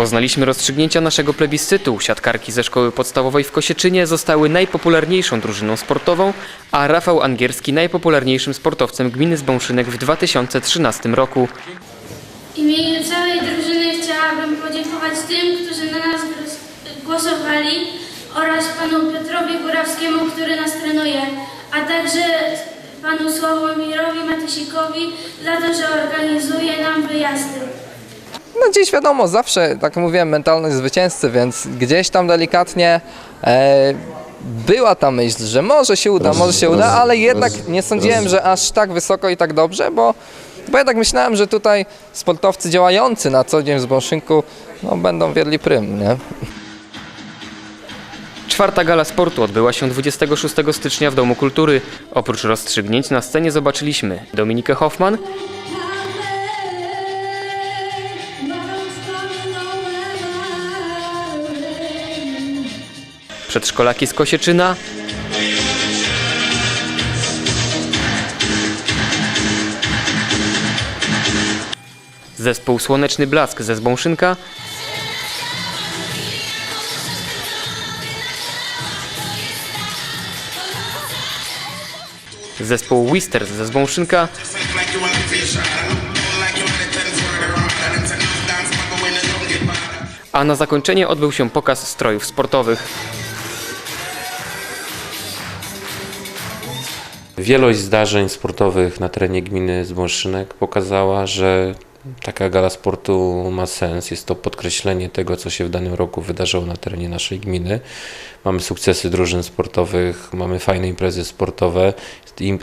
Poznaliśmy rozstrzygnięcia naszego plebiscytu. Siatkarki ze szkoły podstawowej w Kosieczynie zostały najpopularniejszą drużyną sportową, a Rafał Angierski najpopularniejszym sportowcem gminy Zbąszynek w 2013 roku. W imieniu całej drużyny chciałabym podziękować tym, którzy na nas głos- głosowali oraz panu Piotrowi Górawskiemu, który nas trenuje, a także panu Sławomirowi Matysikowi za to, że organizuje nam wyjazdy. No dziś wiadomo, zawsze, tak mówiłem, mentalność zwycięzcy, więc gdzieś tam delikatnie e, była ta myśl, że może się uda, może się uda, ale jednak nie sądziłem, że aż tak wysoko i tak dobrze, bo, bo ja tak myślałem, że tutaj sportowcy działający na co dzień w Zbąszynku no, będą wiedli prym, nie? Czwarta gala sportu odbyła się 26 stycznia w Domu Kultury. Oprócz rozstrzygnięć na scenie zobaczyliśmy Dominikę Hoffman, przedszkolaki z Kosieczyna, zespół Słoneczny Blask ze Zbąszynka. Zespół Whisters ze Zbąszynka. A na zakończenie odbył się pokaz strojów sportowych. Wielość zdarzeń sportowych na terenie gminy Zbąszynek pokazała, że taka gala sportu ma sens. Jest to podkreślenie tego, co się w danym roku wydarzyło na terenie naszej gminy. Mamy sukcesy drużyn sportowych, mamy fajne imprezy sportowe.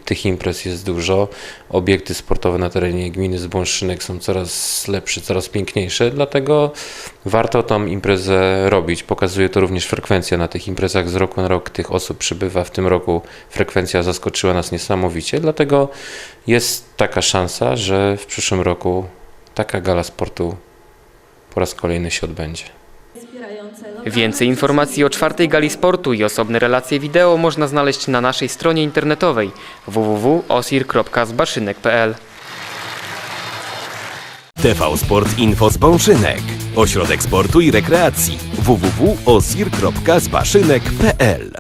Tych imprez jest dużo. Obiekty sportowe na terenie gminy Zbąszynek są coraz lepsze, coraz piękniejsze, dlatego warto tą imprezę robić. Pokazuje to również frekwencja na tych imprezach. Z roku na rok tych osób przybywa. W tym roku frekwencja zaskoczyła nas niesamowicie, dlatego jest taka szansa, że w przyszłym roku taka gala sportu po raz kolejny się odbędzie. Więcej informacji o czwartej gali sportu i osobne relacje wideo można znaleźć na naszej stronie internetowej www.osir.zbaszynek.pl TV Sport Info z Bąszynek. Ośrodek sportu i rekreacji www.osir.zbaszynek.pl